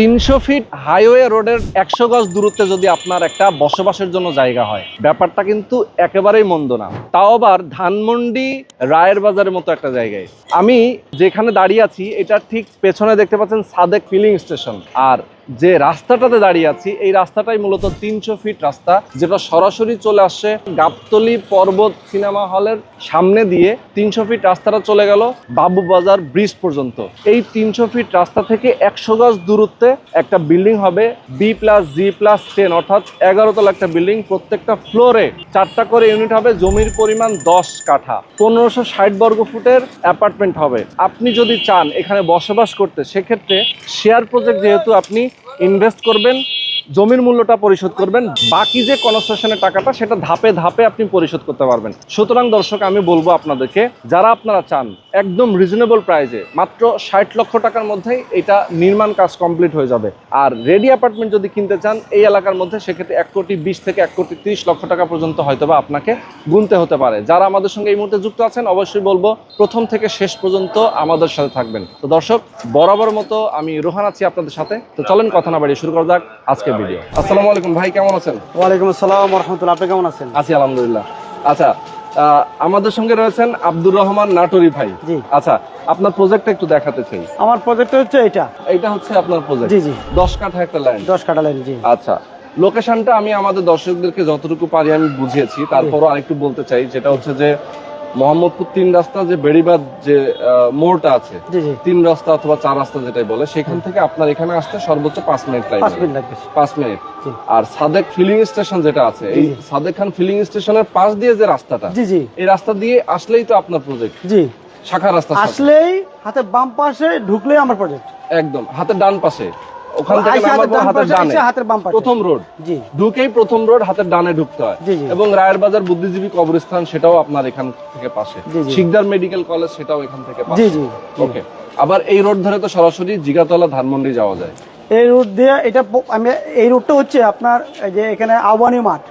তিনশো fit highway রোডের একশো গজ দূরত্বে যদি আপনার একটা বসবাসের জন্য জায়গা হয়, ব্যাপারটা কিন্তু একেবারেই মন্দ না। তাও আবার ধানমন্ডি রায়ের বাজারের মতো একটা জায়গায়। আমি যেখানে দাঁড়িয়ে আছি এটা ঠিক পেছনে দেখতে পাচ্ছেন সাদেক ফিলিং স্টেশন। আর যে রাস্তাটাতে দাঁড়িয়ে আছি, এই রাস্তাটাই মূলত তিনশো ফিট রাস্তা, যেটা সরাসরি চলে আসছে গাবতলি পর্বত সিনেমা হলের সামনে দিয়ে তিনশো ফিট রাস্তাটা চলে গেল বাবু বাজার ব্রিজ পর্যন্ত। এই তিনশো ফিট রাস্তা থেকে একশো গজ দূরত্বে একটা বিল্ডিং হবে B plus G plus ten অর্থাৎ এগারো তলা একটা বিল্ডিং। প্রত্যেকটা ফ্লোরে চারটা করে ইউনিট হবে, জমির পরিমাণ দশ কাঠা। পনেরোশো ষাট বর্গ ফুটের অ্যাপার্টমেন্ট হবে। আপনি যদি চান এখানে বসবাস করতে, সেক্ষেত্রে শেয়ার প্রজেক্ট যেহেতু আপনি ইনভেস্ট করবেন। জমির মূল্যটা পরিশোধ করবেন, বাকি যে কনস্ট্রাকশনের টাকাটা সেটা ধাপে ধাপে আপনি পরিশোধ করতে পারবেন। সুতরাং দর্শক, আমি বলব আপনাদেরকে, যারা আপনারা চান, একদম রিজনেবল প্রাইজে মাত্র ষাট লক্ষ টাকার মধ্যেই এটা নির্মাণ কাজ কমপ্লিট হয়ে যাবে। আর রেডি অ্যাপার্টমেন্ট যদি কিনতে চান, এই এলাকার মধ্যে সেক্ষেত্রে এক কোটি বিশ থেকে এক কোটি তিরিশ লক্ষ টাকা পর্যন্ত হয়তোবা আপনাকে গুনতে হতে পারে। যারা আমাদের সঙ্গে এই মুহূর্তে যুক্ত আছেন, অবশ্যই বলব, প্রথম থেকে শেষ পর্যন্ত আমাদের সাথে থাকবেন। তো দর্শক, বরাবর মতো আমি রোহান আছি আপনাদের সাথে। তো চলেন, কথা না বাড়িয়ে শুরু করা যাক আজকের ভিডিও আসসালামু আলাইকুম ভাই কেমন আছেন? ওয়ালাইকুম আসসালাম রহমতুল্লাহ আপনি কেমন আছেন? আছি আলহামদুলিল্লাহ। আচ্ছা আমাদের সঙ্গে রয়েছেন আব্দুর রহমান নাটোরি ভাই। জি। আচ্ছা আপনার প্রজেক্টটা একটু দেখাতে চাই। আমার প্রজেক্ট হচ্ছে এটা এইটা হচ্ছে আপনার প্রজেক্ট জি জি। দশ কাঠা একটা লাইন দশ কাটা লাইন জি। আচ্ছা লোকেশনটা আমি আমাদের দর্শকদেরকে যতটুকু পারি আমি বুঝিয়েছি। তারপরও আরেকটু বলতে চাই যেটা হচ্ছে যে মোহাম্মদপুর তিন রাস্তা যে বেড়িবাদ যে মোড়টা আছে তিন রাস্তা অথবা চার রাস্তা যেটাই বলে সেখান থেকে আপনার এখানে আসতে সর্বোচ্চ পাঁচ মিনিট লাগবে। পাঁচ মিনিট আর সাদেক ফিলিং স্টেশন যেটা আছে এই। সাদেক খান ফিলিং স্টেশনের পাশ দিয়ে যে রাস্তাটা জি জি। এই রাস্তা দিয়ে আসলেই তো আপনার প্রজেক্ট জি। শাখা রাস্তা আসলেই হাতে বাম পাশে ঢুকলেই আমার প্রজেক্ট একদম হাতের ডান পাশে। ওখান থেকে আইসা নামার পর হাতের ডান হাতের পাশে, ডানে। হাতের বাম পাশে। প্রথম রোড। জি। ঢুকেই প্রথম রোড হাতের ডানে ঢুকতে হয়। জি, জি। এবং রায়ের বাজার বুদ্ধিজীবী কবরস্থান সেটাও আপনার এখান থেকে পাশে। শিকদার মেডিকেল কলেজ সেটাও এখান থেকে পাশে। জি ওকে। আবার এই রোড ধরে তো সরাসরি জিগাতলা ধানমন্ডি যাওয়া যায়। এই রুট দিয়ে এটা আমি এই রুটটা হচ্ছে আপনার যে এখানে আবানি মাঠ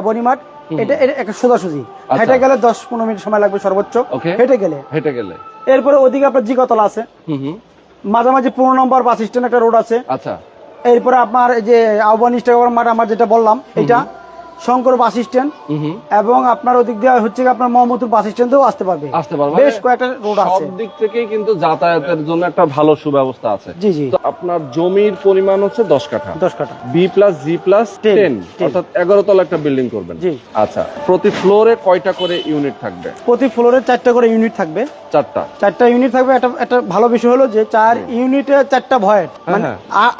আবানি মাঠ। এটা একটা সোজাসুজি। আচ্ছা। হেঁটে গেলে দশ পনেরো মিনিট সময় লাগবে সর্বোচ্চ. হেঁটে গেলে। হেঁটে গেলে। এরপরে ওদিকে আপনার জিগাতলা আছে। মাঝামাঝি পনেরো নম্বর বাস স্ট্যান্ড একটা রোড আছে। আচ্ছা। এরপরে আপনার এই যে আহ্বান ইস্টাগ্রাম মাঠ আমার যেটা বললাম এটা শঙ্কর বাস স্ট্যান্ড এবং আপনার ওদিক দিয়ে হচ্ছে আপনার মোহাম্মদপুর বাস স্ট্যান্ডেও আসতে পারবে। আসতে পারবে। বেশ কয়েকটা রোড সব আছে। দিক থেকেই কিন্তু যাতায়াতের জন্য একটা ভালো সুব্যবস্থা আছে। জি জি। আপনার জমির পরিমাণ হচ্ছে দশ কাঠা। দশ কাঠা। B plus G plus ten. অর্থাৎ এগারো তলা একটা বিল্ডিং করবেন। জি। আচ্ছা প্রতি ফ্লোরে কয়টা করে ইউনিট থাকবে? প্রতি ফ্লোরে চারটা করে ইউনিট থাকবে। চারটা। চারটা ইউনিট থাকবে। একটা একটা ভালো বিষয় হলো যে চার ইউনিটে চারটা ভয়েট মানে হ্যাঁ।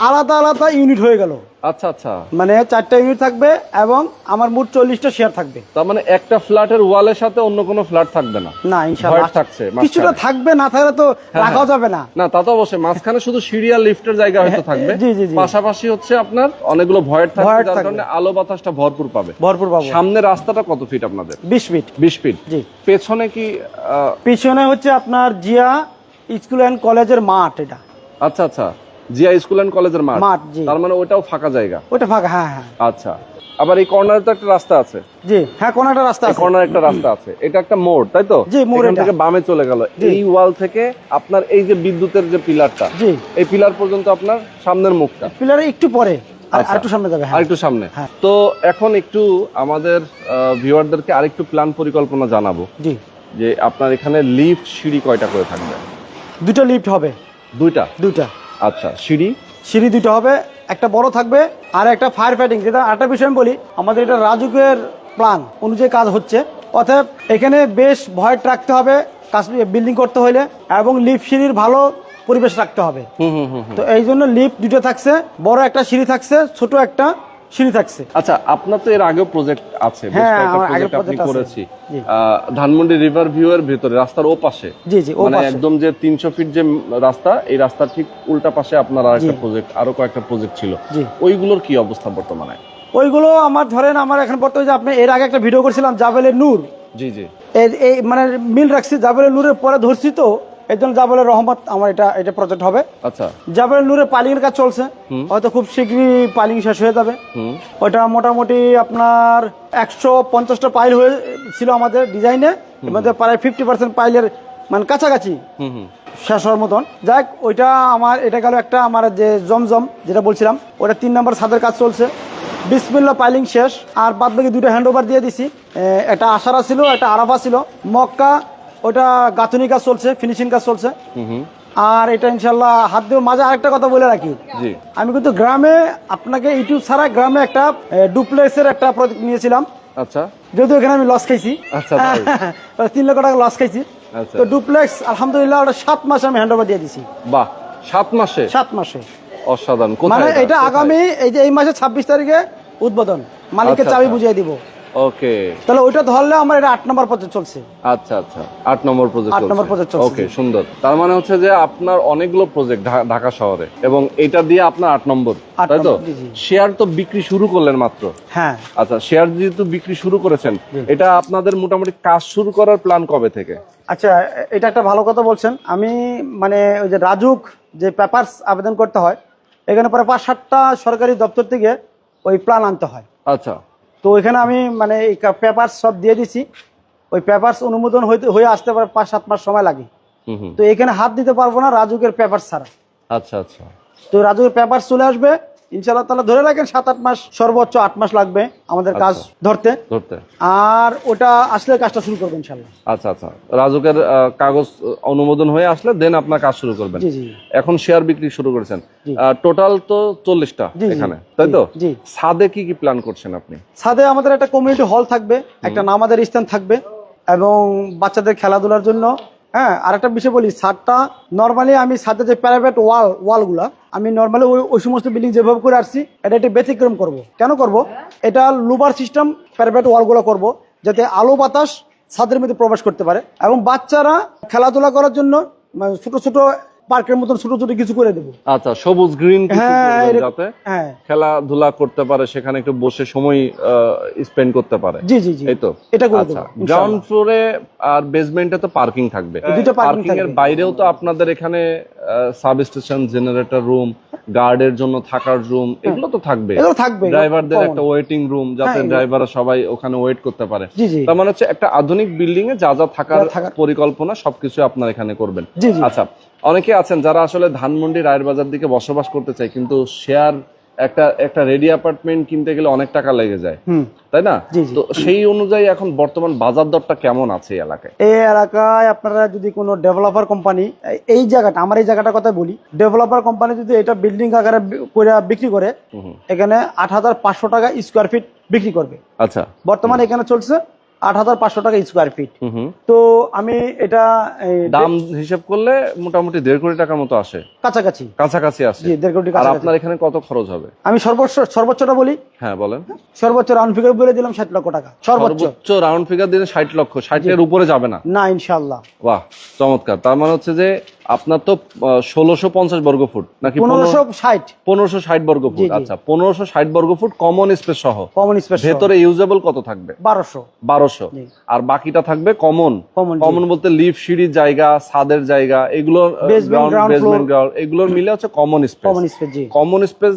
আলাদা আলাদা ইউনিট হয়ে গেল। আচ্ছা আচ্ছা। মানে চারটা ইউনিট থাকবে এবং আমার মোট চল্লিশটা শেয়ার থাকবে। তার মানে একটা ফ্ল্যাটের ওয়ালের সাথে অন্য কোনো ফ্ল্যাট থাকবে না? না ইনশাআল্লাহ। থাকছে কিছুটা থাকবে না থাকলে তো রাখাও যাবে না। না তা তো অবশ্যই। মাঝখানে শুধু সিরিয়াল লিফটের জায়গা হয়তো থাকবে। জি, জি, জি। পাশাপাশি হচ্ছে আপনার অনেকগুলো ভয়েট থাকবে যার থাকবে। কারণে আলো বাতাসটা ভরপুর পাবে। ভরপুর পাবো। সামনে রাস্তাটা কত ফিট আপনাদের? বিশ ফিট বিশ ফিট জি। পেছনে কি পিছনে হচ্ছে আপনার জিয়া স্কুল অ্যান্ড কলেজের মাঠ এটা। আচ্ছা আচ্ছা। জিয়া স্কুল এন্ড কলেজের মাঠ। মাঠ, জি। তার মানে ওটাও ফাঁকা জায়গা। ওটা ফাঁকা হ্যাঁ হ্যাঁ। আচ্ছা। আবার এই কর্নারে তো একটা রাস্তা আছে। জি হ্যাঁ কোন একটা রাস্তা আছে। কর্নার একটা রাস্তা আছে। এটা একটা মোড় তাই তো? জি, মোড়। থেকে বামে চলে গেল। এই ওয়াল থেকে আপনার এই যে বিদ্যুতের যে পিলারটা জি। এই পিলার পর্যন্ত আপনার সামনের মুখটা। পিলারে একটু পরে। আচ্ছা। সামনে যাবে হ্যাঁ। একটু সামনে। হ্যাঁ। তো এখন একটু আমাদের ভিউয়ারদেরকে আরেকটু প্ল্যান পরিকল্পনা জানাব। জি। যে আপনার এখানে লিফট সিঁড়ি কয়টা করে থাকবে? দুটো লিফট হবে। দুইটা? দুইটা। আচ্ছা সিঁড়ি? সিঁড়ি দুটো হবে একটা বড় থাকবে আর একটা ফায়ার ফাইটিং যেটা আরেকটা বিষয় আমি বলি আমাদের এটা রাজুকের প্ল্যান অনুযায়ী কাজ হচ্ছে। অতএব এখানে বেশ ভয় রাখতে হবে কাজ বিল্ডিং করতে হলে এবং লিফট সিঁড়ির ভালো পরিবেশ রাখতে হবে। তো এই জন্য লিফট দুটো থাকছে বড় একটা সিঁড়ি থাকছে ছোট একটা সিঁড়ি থাকছে। আচ্ছা আপনার তো এর আগেও প্রজেক্ট আছে হ্যাঁ, আমার আপনি করেছি। ধানমন্ডি রিভার ভিউ এর ভিতরে রাস্তার ও পাশে? জি জি মানে একদম যে তিনশো ফিট যে রাস্তা এই রাস্তার ঠিক উল্টা পাশে আপনার আর একটা প্রজেক্ট আরও কয়েকটা প্রজেক্ট ছিল। ওইগুলোর কি অবস্থা বর্তমানে? ওইগুলো আমার ধরেন আমার এখন বর্তমানে যে আপনি এর আগে একটা ভিডিও করেছিলাম জাবেলের নূর। জি জি। এই- এই মানে মিল রাখছি জাবেলের নূরের পরে ধরছি তো এই জন্য জাবেলের রহমত আমার এটা এটা প্রজেক্ট হবে। আচ্ছা। জাবেলের নূরে পালিং এর কাজ চলছে। হয়তো খুব শীঘ্রই পালিং শেষ হয়ে যাবে। ওটা মোটামুটি আপনার একশো পঞ্চাশটা পাইল হয়ে ছিল আমাদের ডিজাইনে এর মধ্যে প্রায় ফিফটি পার্সেন্ট পাইলের মানে কাছাকাছি শেষ হওয়ার মতন। যাক ওইটা আমার এটা গেল একটা আমার যে জমজম যেটা বলছিলাম ওটা তিন নম্বর ছাদের কাজ চলছে। বিসমিল্লা পাইলিং শেষ। আর বাদ বাকি দুটো হ্যান্ড ওভার দিয়ে দিছি। একটা আশারা ছিল একটা আরাফা ছিল। মক্কা ওটা গাঁথনি কাজ চলছে ফিনিশিং কাজ চলছে। আর এটা ইনশাল্লাহ হাত দিয়ে মাঝে আরেকটা কথা বলে রাখি। আমি কিন্তু গ্রামে আপনাকে ইউটিউব ছাড়া গ্রামে একটা ডুপ্লেক্সের একটা প্রজেক্ট নিয়েছিলাম। আচ্ছা। যদিও এখানে আমি লস খাইছি। আচ্ছা, তিন লক্ষ টাকা লস খাইছি। আচ্ছা। তো ডুপ্লেক্স আলহামদুলিল্লাহ ওটা সাত মাসে আমি হ্যান্ড ওভার দিয়ে দিছি। বাহ সাত মাসে? সাত মাসে। অসাধারণ। মানে এটা? আগামী এই যে এই মাসে ছাব্বিশ তারিখে উদ্বোধন। মালিকের আচ্ছা, চাবি। বুঝিয়ে দিব। ওকে তাহলে ওইটা ধরলে আমার এটা আট নম্বর পর্যন্ত চলছে। আচ্ছা আচ্ছা। আট নম্বর প্রজেক্ট আট নম্বর project চলছে। ওকে সুন্দর। তার মানে হচ্ছে যে আপনার অনেকগুলো প্রজেক্ট ঢাকা শহরে এবং এটা দিয়ে আপনার আট নম্বর তাই তো। শেয়ার তো বিক্রি শুরু করলেন মাত্র। হ্যাঁ। আচ্ছা শেয়ার যেহেতু বিক্রি শুরু করেছেন এটা আপনাদের মোটামুটি কাজ শুরু করার প্ল্যান কবে থেকে? আচ্ছা এটা একটা ভালো কথা বলছেন। আমি মানে ওই যে রাজুক যে পেপারস আবেদন করতে হয় এখানে পরে পাঁচ সাতটা সরকারি দপ্তর থেকে ওই প্ল্যান আনতে হয়। আচ্ছা। তো ওইখানে আমি মানে এই পেপারস সব দিয়ে দিছি। ওই পেপারস অনুমোদন হইতে হয়ে আসতে পারে পাঁচ সাত মাস সময় লাগে। তো এখানে হাত দিতে পারব না রাজুকের পেপার ছাড়া। আচ্ছা আচ্ছা। তো রাজুকের পেপার চলে আসবে। ইনশাল্লাহ তাহলে ধরে রাখেন সাত আট মাস সর্বোচ্চ আট মাস লাগবে আমাদের কাজ আচ্ছা। ধরতে। ধরতে। আর ওটা আসলে কাজটা শুরু করব ইনশাল্লাহ আচ্ছা আচ্ছা। রাজুকের কাগজ অনুমোদন হয়ে আসলে দেন আপনার কাজ শুরু করবেন। এখন শেয়ার বিক্রি শুরু করেছেন। টোটাল তো চল্লিশটা এখানে তাই তো? ছাদে কি কি প্ল্যান করছেন আপনি? ছাদে আমাদের একটা কমিউনিটি হল থাকবে একটা নামাজের স্থান থাকবে এবং বাচ্চাদের খেলাধুলার জন্য হ্যাঁ আর একটা বিষয় বলি, ছাদটা নর্মালি আমি ছাদে যে প্রাইভেট ওয়াল ওয়ালগুলা আমি নর্মালি ওই ওই সমস্ত বিল্ডিং যেভাবে করে আসছি, এটা একটু ব্যতিক্রম করব। কেন করব? এটা লুবার সিস্টেম প্রাইভেট ওয়ালগুলো করব, যাতে আলো বাতাস ছাদের মধ্যে প্রবেশ করতে পারে। এবং বাচ্চারা খেলাধুলা করার জন্য মানে ছোট ছোট পার্কের মতন ছোট ছোট কিছু করে দেবো। আচ্ছা সবুজ গ্রিন হ্যাঁ, যাতে হ্যাঁ। খেলাধুলা করতে পারে সেখানে একটু বসে সময় স্পেন্ড করতে পারে। জি জি জি। এই তো? এটা করে আচ্ছা দেবো গ্রাউন্ড ফ্লোরে আর বেসমেন্টে তো পার্কিং থাকবে। দুটো পার্কিং এর থাকবে। বাইরেও তো আপনাদের এখানে সাব স্টেশন জেনারেটর রুম গার্ডের জন্য থাকার রুম এগুলো তো থাকবে। এগুলো থাকবে ড্রাইভারদের একটা ওয়েটিং রুম যাতে ড্রাইভাররা সবাই ওখানে ওয়েট করতে পারে। তার মানে হচ্ছে একটা আধুনিক বিল্ডিং এ যা যা থাকার পরিকল্পনা সবকিছু আপনার এখানে করবেন। আচ্ছা অনেকে আছেন যারা আসলে ধানমন্ডি রায়ের বাজার দিকে বসবাস করতে চায় কিন্তু শেয়ার একটা একটা রেডি অ্যাপার্টমেন্ট কিনতে গেলে অনেক টাকা লেগে যায়। তাই না। তো সেই অনুযায়ী এখন বর্তমান বাজার দরটা কেমন আছে এই এলাকায়? এই এলাকায় আপনারা যদি কোনো ডেভেলপার কোম্পানি এই জায়গাটা আমার এই জায়গাটার কথা বলি ডেভেলপার কোম্পানি যদি এটা বিল্ডিং আকারে করে বিক্রি করে। এখানে আট হাজার পাঁচশো টাকা স্কোয়ার ফিট বিক্রি করবে। আচ্ছা। বর্তমানে এখানে চলছে আট হাজার পাঁচশো টাকা স্কোয়ার ফিট হুম হুম। তো আমি এটা দাম হিসেব করলে মোটামুটি দেড় কোটি টাকার মতো আসে। কাছাকাছি। কাছাকাছি আসে। দেড় কোটি আর আপনার এখানে কত খরচ হবে? আমি সর্বোচ্চ সর্বোচ্চটা বলি? হ্যাঁ বলেন। সর্বোচ্চ রাউন্ড ফিগার বলে দিলাম ষাট লক্ষ টাকা। সর্বোচ্চ। সর্বোচ্চ রাউন্ড ফিগার দিলে ষাট লক্ষ ষাটের উপরে যাবে না। না ইনশাল্লাহ বাহ চমৎকার। তার মানে হচ্ছে যে আপনার তো ষোলোশো পঞ্চাশ বর্গ ফুট নাকি পনেরোশো ষাট। পনেরোশো ষাট বর্গ ফুট আচ্ছা পনেরোশো ষাট বর্গ ফুট কমন স্পেস সহ। কমন স্পেস ভেতরে ইউজেবল কত থাকবে? বারোশো। বারোশো। জি। আর বাকিটা থাকবে কমন কমন বলতে লিফ সিঁড়ির জায়গা ছাদের জায়গা এগুলো গ্রাউন্ড বেসমেন্ট গ্রাউন্ড এগুলোর মিলে হচ্ছে কমন স্পেস কমন স্পেস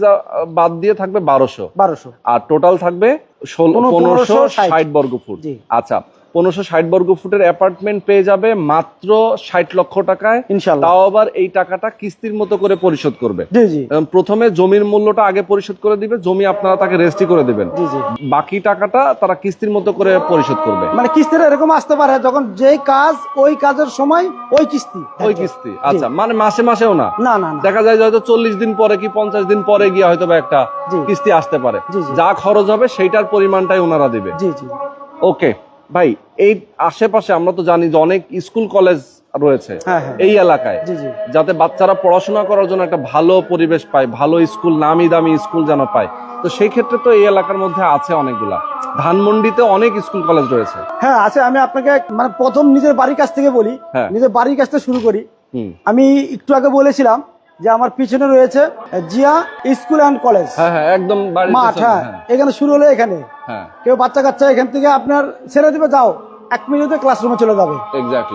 বাদ দিয়ে থাকবে বারোশো। বারোশো। আর টোটাল থাকবে ষোলো পনেরোশো। ষাট বর্গ ফুট আচ্ছা পনেরোশো ষাট বর্গ ফুটের অ্যাপার্টমেন্ট পেয়ে যাবে মাত্র ষাট লক্ষ টাকায়। ইনশাল্লাহ। তাও আবার এই টাকাটা কিস্তির মতো করে পরিশোধ করবে। প্রথমে জমির মূল্যটা আগে পরিশোধ করে দিবে জমি আপনারা তাকে রেজিস্ট্রি করে দিবেন। বাকি টাকাটা তারা কিস্তির মতো করে পরিশোধ করবে। মানে কিস্তিটা এরকম আসতে পারে যখন যেই কাজ ওই কাজের সময় ওই কিস্তি। ওই কিস্তি আচ্ছা মানে মাসে মাসেও না? না না দেখা যায় যে হয়তো চল্লিশ দিন পরে কি পঞ্চাশ দিন পরে গিয়ে হয়তো বা একটা কিস্তি আসতে পারে। যা খরচ হবে সেইটার পরিমাণটাই ওনারা দিবে। জি জি। ওকে ভাই এই আশেপাশে আমরা তো জানি যে অনেক স্কুল কলেজ রয়েছে হ্যাঁ হ্যাঁ এই এলাকায়। যাতে বাচ্চারা পড়াশোনা করার জন্য একটা ভালো পরিবেশ পায় ভালো স্কুল নামি দামি স্কুল যেন পায়। তো সেই ক্ষেত্রে তো এই এলাকার মধ্যে আছে অনেকগুলা। ধানমন্ডিতে অনেক স্কুল কলেজ রয়েছে। হ্যাঁ আছে আমি আপনাকে মানে প্রথম নিজের বাড়ির কাছ থেকে বলি। হ্যাঁ। নিজের বাড়ির কাছ থেকে শুরু করি। হুম। আমি একটু আগে বলেছিলাম যে আমার পিছনে রয়েছে জিয়া স্কুল অ্যান্ড কলেজ। হ্যাঁ হ্যাঁ একদম মাঠ হ্যাঁ। হ্যাঁ। এখানে শুরু হলো এখানে। কেউ বাচ্চা কাচ্চা এখান থেকে আপনার ছেড়ে দিবে যাও। এক মিনিটে ক্লাসরুমে চলে যাবে।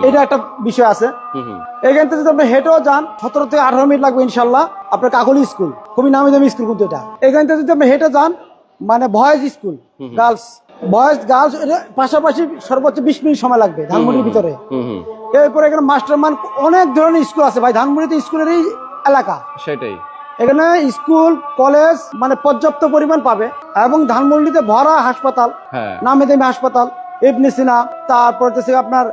এটা একটা বিষয় আছে। এখান থেকে যদি আপনি হেঁটেও যান সতেরো থেকে আঠারো মিনিট লাগবে ইনশাল্লাহ। আপনার কাকলি স্কুল। খুবই নামি দামি স্কুল কিন্তু এটা। এখান থেকে যদি আপনি হেঁটে যান মানে boys school girls boys girls পাশাপাশি সর্বোচ্চ বিশ মিনিট সময় লাগবে ধানমন্ডির ভিতরে। এরপরে এখানে মাস্টারমান অনেক ধরনের স্কুল আছে। ভাই ধানমন্ডিতে স্কুলেরই এলাকা। সেটাই। এখানে স্কুল কলেজ মানে পর্যাপ্ত পরিমাণ পাবে এবং ধানমন্ডিতে ভরা হাসপাতাল হ্যাঁ। নামে দামি হাসপাতাল ইবনে সিনা তারপর আপনার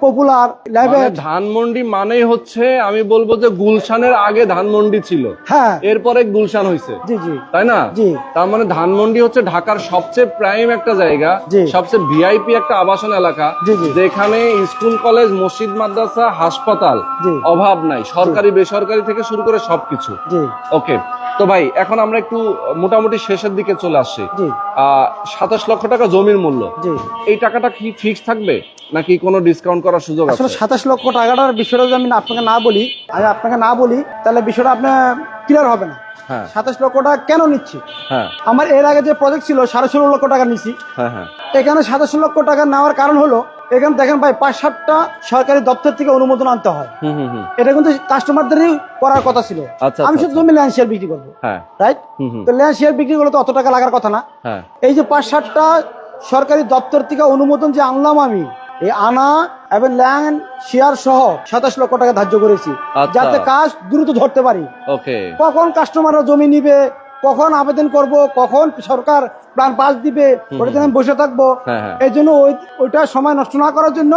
পপুলার মানে ল্যাবেট ধানমন্ডি মানেই হচ্ছে আমি বলব যে গুলশানের আগে ধানমন্ডি ছিল। হ্যাঁ। এরপরে গুলশান হয়েছে জি জি। তাই না? জি। তার মানে ধানমন্ডি হচ্ছে ঢাকার সবচেয়ে প্রাইম একটা জায়গা। সবচেয়ে ভিআইপি একটা আবাসন এলাকা। যেখানে স্কুল কলেজ মসজিদ মাদ্রাসা হাসপাতাল অভাব নাই। সরকারি বেসরকারি থেকে শুরু করে সবকিছু। জি। ওকে তো ভাই এখন আমরা একটু মোটামুটি শেষের দিকে চলে আসছি। সাতাশ লক্ষ টাকা জমির মূল্য। এই টাকাটা কি ফিক্স থাকবে? নাকি কোনো ডিসকাউন্ট করার সুযোগ আছে? আসলে সাতাশ লক্ষ টাকাটার বিষয়টা যদি আমি আপনাকে না বলি আমি আপনাকে না বলি তাহলে বিষয়টা আপনার ক্লিয়ার হবে না। সাতাশ লক্ষ টাকা কেন নিচ্ছি? হ্যাঁ। আমার এর আগে যে প্রজেক্ট ছিল সাড়ে ষোলো লক্ষ টাকা নিচ্ছি হ্যাঁ হ্যাঁ। এখানে সাতাশ লক্ষ টাকা নেওয়ার কারণ হলো এখানে দেখেন ভাই পাঁচ সাতটা সরকারি দপ্তর থেকে অনুমোদন আনতে হয়। এটা কিন্তু কাস্টমারদেরই করার কথা ছিল। আচ্ছা আমি আচ্ছা, শুধু জমি ল্যান্ড শেয়ার বিক্রি করব। হ্যাঁ। রাইট তো ল্যান্ড শেয়ার বিক্রি করলে তো অত টাকা লাগার কথা না। হ্যাঁ। এই যে পাঁচ সাতটা সরকারি দপ্তর থেকে অনুমোদন যে আনলাম আমি এই আনা এবং ল্যান্ড শেয়ার সহ সাতাশ লক্ষ টাকা ধার্য করেছি। আচ্ছা। যাতে কাজ দ্রুত ধরতে পারি। কখন কাস্টমাররা জমি নিবে কখন আবেদন করব কখন সরকার প্ল্যান পাস দিবে ওটা জন্য বসে থাকব। হ্যাঁ হ্যাঁ। এই জন্য ওইটা সময় নষ্ট না করার জন্য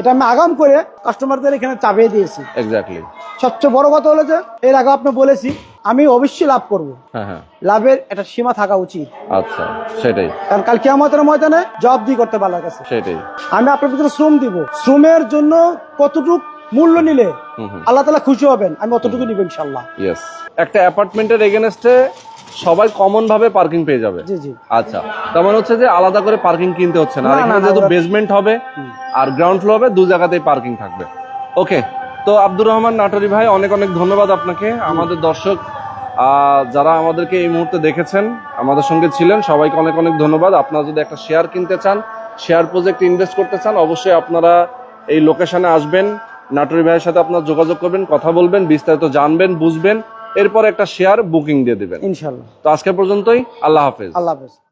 এটা আমি আগাম করে কাস্টমারদের এখানে চাপিয়ে দিয়েছি। এক্স্যাক্টলি সবচেয়ে বড় কথা হলো যে এর আগে আপনি বলেছি আমি অবশ্যই লাভ করব। হ্যাঁ লাভের একটা সীমা থাকা উচিত। আচ্ছা সেটাই। কারণ কাল আমাদের ময়দানে জব দিয়ে করতে পারলার কাছে সেটাই। আমি আপনার ভিতরে শ্রম দিব। শ্রমের জন্য কতটুক মূল্য নিলে আল্লাহ তালা খুশি হবেন আমি অতটুকু নিব ইনশাল্লাহ ইয়েস একটা অ্যাপার্টমেন্টের এগেনস্টে সবাই কমন ভাবে পার্কিং পেয়ে যাবে। জি জি। আচ্ছা তার মানে হচ্ছে যে আলাদা করে পার্কিং কিনতে হচ্ছে না। আর এখানে যেহেতু বেসমেন্ট হবে আর গ্রাউন্ড ফ্লোর হবে দু জায়গাতেই পার্কিং থাকবে। ওকে তো আব্দুর রহমান নাটোরি ভাই অনেক অনেক ধন্যবাদ আপনাকে। আমাদের দর্শক যারা আমাদেরকে এই মুহূর্তে দেখেছেন আমাদের সঙ্গে ছিলেন সবাইকে অনেক অনেক ধন্যবাদ। আপনারা যদি একটা শেয়ার কিনতে চান শেয়ার প্রজেক্ট ইনভেস্ট করতে চান অবশ্যই আপনারা এই লোকেশনে আসবেন। নাটোরি ভাইয়ের সাথে আপনার যোগাযোগ করবেন কথা বলবেন বিস্তারিত জানবেন বুঝবেন। এরপর একটা শেয়ার বুকিং দিয়ে দেবেন। ইনশাল্লাহ তো আজকে পর্যন্তই আল্লাহ হাফেজ। আল্লাহ হাফেজ।